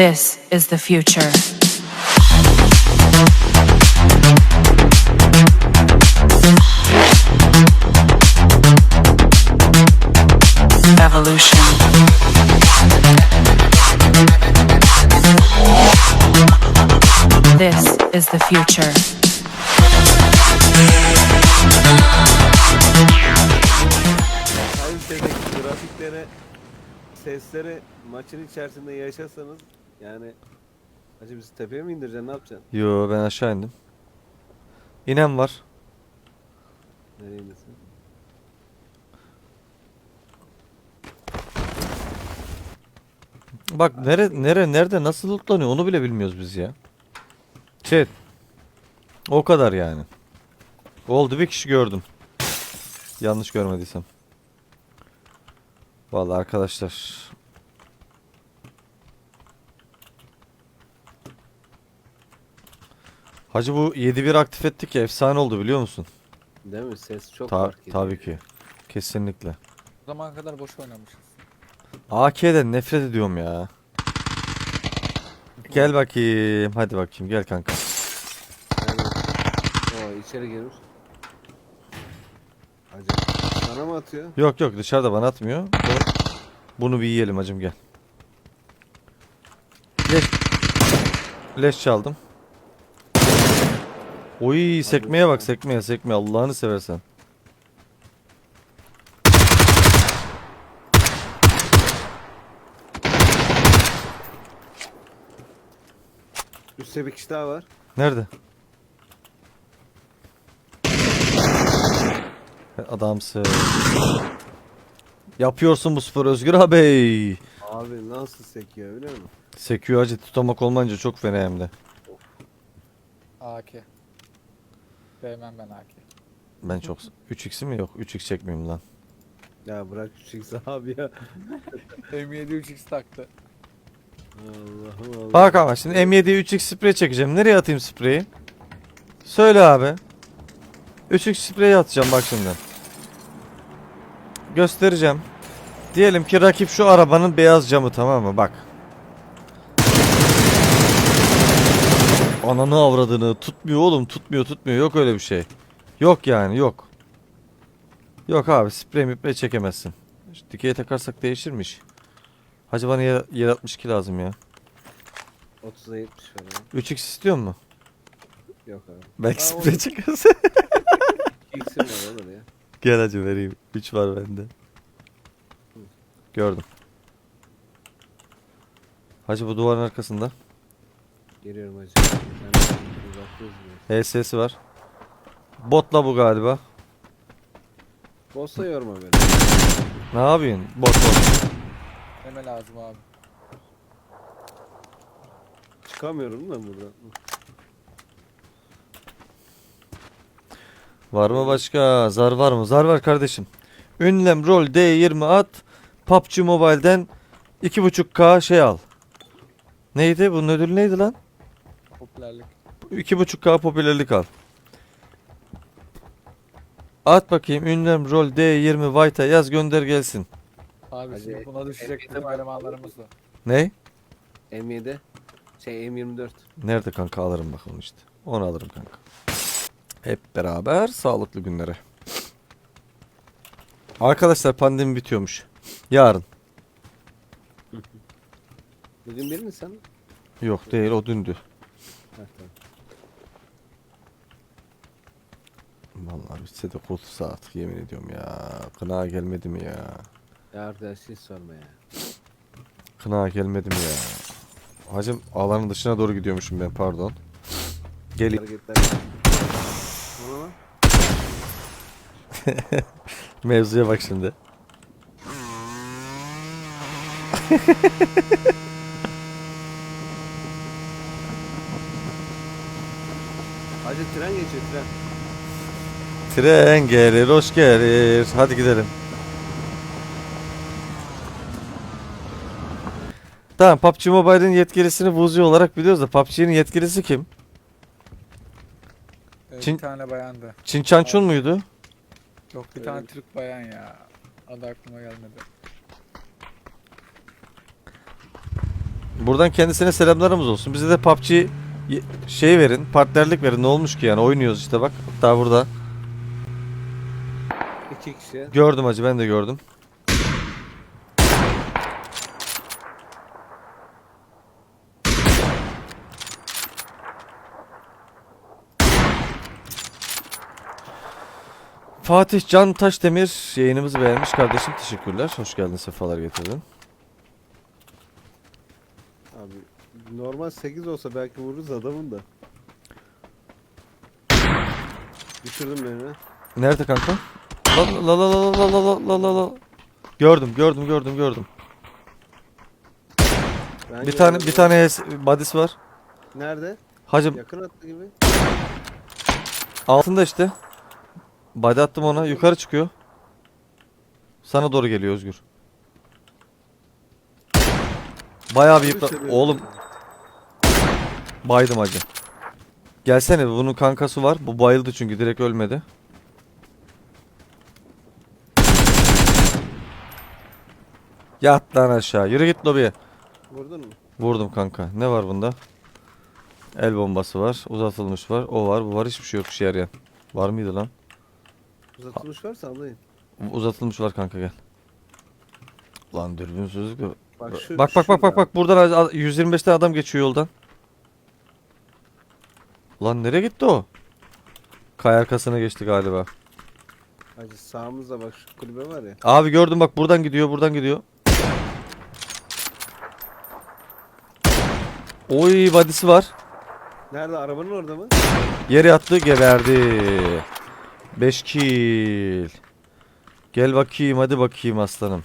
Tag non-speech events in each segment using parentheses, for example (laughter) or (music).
This is the future. Evolution. This is the future. Kalitedeki grafikleri, sesleri maçın içerisinde yaşasanız yani Hacı bizi tepeye mi indireceksin ne yapacaksın? Yo ben aşağı indim. İnem var. Nereye indirsin? Bak nere nere nerede nasıl lootlanıyor onu bile bilmiyoruz biz ya. Chat. O kadar yani. Oldu bir kişi gördüm. Yanlış görmediysem. Vallahi arkadaşlar. Hacı bu 7-1 aktif ettik ya efsane oldu biliyor musun? Değil mi? Ses çok Ta- fark ediyor. tabii ki. Kesinlikle. O zamana kadar boş oynamışız. AK'den nefret ediyorum ya. Gel bakayım. Hadi bakayım gel kanka. Yani, o içeri girmiş. Hacı sana mı atıyor? Yok yok dışarıda bana atmıyor. Bunu, bunu bir yiyelim hacım gel. Leş. Leş çaldım. Oy sekmeye bak sekmeye sekmeye Allah'ını seversen. Üstte bir kişi daha var. Nerede? Adamsın. Yapıyorsun bu spor Özgür abi. Abi nasıl sekiyor biliyor musun? Sekiyor acı tutamak olmayınca çok fena hem de. AK. Sevmem ben AK. Ben çok... 3x'i mi yok? 3x çekmeyeyim lan. Ya bırak şu X abi ya. (laughs) M7 3x taktı. Allah'ım Allah'ım. Bak ama şimdi M7'ye 3x sprey çekeceğim. Nereye atayım spreyi? Söyle abi. 3x spreyi atacağım bak şimdi. Göstereceğim. Diyelim ki rakip şu arabanın beyaz camı tamam mı? Bak. Ananı avradını tutmuyor oğlum tutmuyor tutmuyor yok öyle bir şey. Yok yani yok. Yok abi sprey miprey çekemezsin. Şu dikeye takarsak değişirmiş. Hacı bana yer, yer 62 lazım ya. 30'a 70 var abi. 3x istiyor mu? Yok abi. Belki Ha, sprey çekerse. X'im var olur ya. Gel hacı vereyim. 3 var bende. Gördüm. Hacı bu duvarın arkasında. Geliyorum hacı. Biraz. HS'si var. Botla bu galiba. Bossa yorma beni. Ne yapıyorsun? Bot bot. Neme lazım abi. Çıkamıyorum da buradan. Var mı başka? Zar var mı? Zar var kardeşim. Ünlem rol D20 at. PUBG Mobile'den 2.5K şey al. Neydi? Bunun ödülü neydi lan? Popülerlik. 2.5K popülerlik al. At bakayım ünlem rol D20 White'a yaz gönder gelsin. Abi Hadi, şimdi buna düşecek M7 bizim elemanlarımız da. Ne? M7. Şey M24. Nerede kanka alırım bakalım işte. Onu alırım kanka. Hep beraber sağlıklı günlere. Arkadaşlar pandemi bitiyormuş. Yarın. Bugün bir mi sen? Yok değil o dündü. Tamam. Vallahi bitse de kurtulsa artık yemin ediyorum ya. Kına gelmedi mi ya? Ya arkadaş hiç sorma ya. Kına gelmedi mi ya? Hacım alanın dışına doğru gidiyormuşum ben pardon. Gel (laughs) mevzuya bak şimdi. (laughs) Hacı tren geçiyor tren. Tren gelir hoş gelir. Hadi gidelim. Tamam PUBG Mobile'in yetkilisini Vuzi olarak biliyoruz da PUBG'nin yetkilisi kim? Ee, Çin- Bir tane bayandı. Çin Çançun muydu? Yok bir tane Türk bayan ya. Adı aklıma gelmedi. Buradan kendisine selamlarımız olsun. Bize de PUBG şey verin, partnerlik verin. Ne olmuş ki yani? Oynuyoruz işte bak. Hatta burada. İki kişi. Gördüm hacı ben de gördüm. Fatih Can Taşdemir yayınımızı beğenmiş kardeşim. Teşekkürler. Hoş geldin. Sefalar getirdin. Abi normal 8 olsa belki vururuz adamın da. Düşürdüm beni. Nerede kanka? La la la la la la la la la. Gördüm, gördüm, gördüm, gördüm. Ben Bir tane bir tane badisi var. Nerede? Hacım Yakın attı gibi. altında işte. Body attım ona. Yukarı çıkıyor. Sana doğru geliyor Özgür. Bayağı bir yıpra... Oğlum baydım hacı. Gelsene bunun kankası var. Bu bayıldı çünkü direkt ölmedi. Yat lan aşağı. Yürü git lobiye. Vurdun mu? Vurdum kanka. Ne var bunda? El bombası var. Uzatılmış var. O var. Bu var. Hiçbir şey yok işe yarayan. Var mıydı lan? Uzatılmış varsa alayım. Uzatılmış var kanka gel. Lan dürbünsüzlük. Bak şu Bak bak bak bak şurada. bak buradan a- a- 125 tane adam geçiyor yoldan. Lan nereye gitti o? Kay arkasına geçti galiba. Hacı sağımızda bak şu kulübe var ya. Abi gördüm bak buradan gidiyor buradan gidiyor. Oy badisi var. Nerede arabanın orada mı? Yere yattı geberdi. 5 kill. Gel bakayım hadi bakayım aslanım.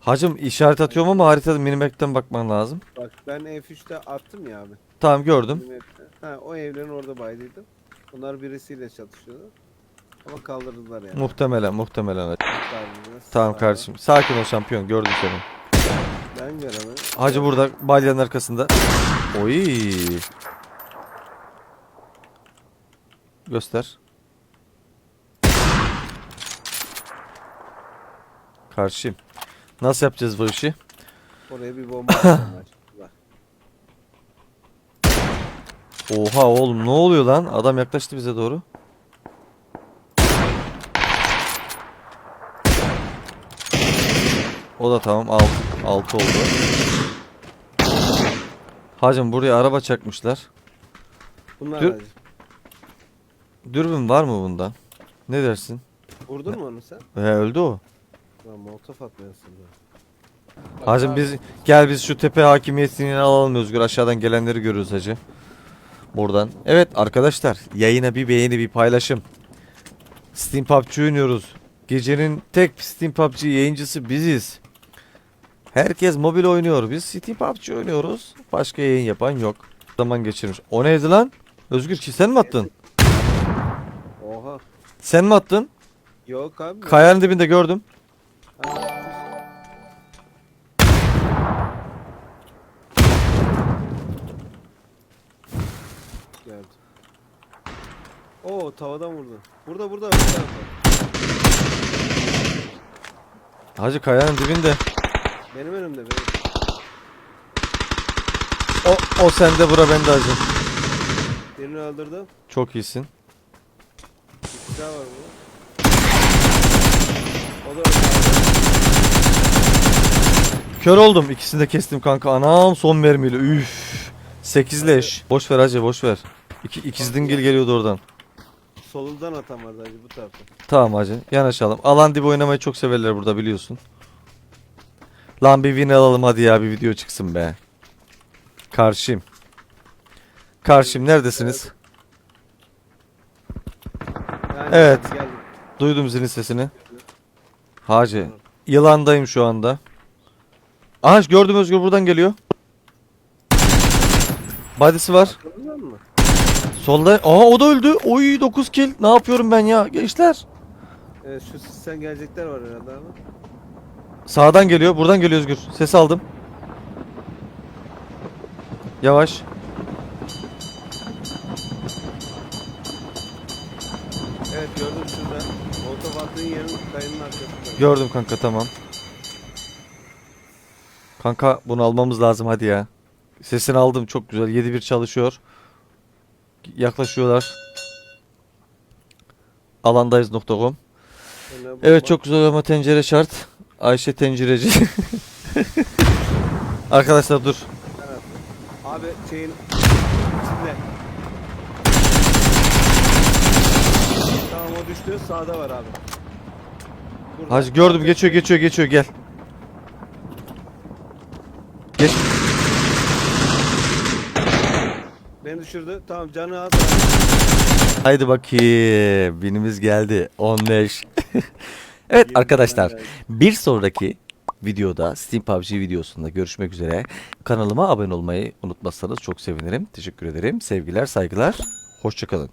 Hacım işaret atıyorum ama haritada minimap'ten bakman lazım. Bak ben F3'te attım ya abi. Tamam gördüm. Minimap'te. Ha o evlerin orada baydıydım. Bunlar birisiyle çatışıyordu. Ama kaldırdılar yani. Muhtemelen muhtemelen. Kaldırdılar. Tamam kardeşim. Sakin ol şampiyon gördüm seni. Ben göremedim. Hacı burada balyanın arkasında. Oy. Göster. Karşıyım. Nasıl yapacağız bu işi? Oraya bir bomba atacağım (laughs) ben şimdi bak. Oha oğlum ne oluyor lan? Adam yaklaştı bize doğru. O da tamam. 6 6 oldu. Hacım buraya araba çakmışlar. Bunlar Dur. hacı. Dürbün var mı bunda? Ne dersin? Vurdun mu onu sen? He öldü o. Lan molotof atmıyorsun da. Hacım biz gel biz şu tepe hakimiyetini alalım Özgür. Aşağıdan gelenleri görürüz hacı. Buradan. Evet arkadaşlar yayına bir beğeni bir paylaşım. Steam PUBG oynuyoruz. Gecenin tek Steam PUBG yayıncısı biziz. Herkes mobil oynuyor. Biz Steam PUBG oynuyoruz. Başka yayın yapan yok. Zaman geçirmiş. O neydi lan? Özgür ki sen mi attın? Oha. Sen mi attın? Yok abi. Kayanın dibinde gördüm. Ha. Geldi. Oo tavadan vurdu. Burada burada. burada. Hacı kayanın dibinde. Benim önümde benim. O, o sende bura bende hacı. Birini öldürdüm. Çok iyisin. Bir daha var burada. O da öldü. Kör oldum. İkisini de kestim kanka. Anam son mermiyle. Üf. 8 leş. Boş ver hacı boş ver. İki, ikiz dingil geliyordu oradan. Solundan atan vardı hacı bu tarafta. Tamam hacı. Yanaşalım. Alan dibi oynamayı çok severler burada biliyorsun. Lan bir win alalım hadi ya bir video çıksın be. Karşıyım. Karşıyım neredesiniz? Yani Evet. Duydum zilin sesini. Hacı. Yılandayım şu anda. Aha gördüm Özgür buradan geliyor. Badisi var. Solda. Aa o da öldü. Oy 9 kill. Ne yapıyorum ben ya gençler? Evet şu sen gelecekler var herhalde abi. Sağdan geliyor. Buradan geliyor Özgür. Ses aldım. Yavaş. Evet gördüm şurada. Molotof attığın yerin kayanın arkasında. Gördüm kanka tamam. Kanka bunu almamız lazım hadi ya. Sesini aldım çok güzel. 7-1 çalışıyor. Yaklaşıyorlar. Alandayız.com Evet çok güzel ama tencere şart. Ayşe tencereci. (laughs) Arkadaşlar dur. Evet. Abi şeyin içinde. Tamam o düştü. Sağda var abi. Burada. Hacı gördüm geçiyor geçiyor geçiyor gel. Geç. Beni düşürdü. Tamam canı az. Haydi bakayım. Binimiz geldi. 15. (laughs) evet arkadaşlar. Bir sonraki videoda Steam PUBG videosunda görüşmek üzere. Kanalıma abone olmayı unutmazsanız çok sevinirim. Teşekkür ederim. Sevgiler, saygılar. Hoşçakalın.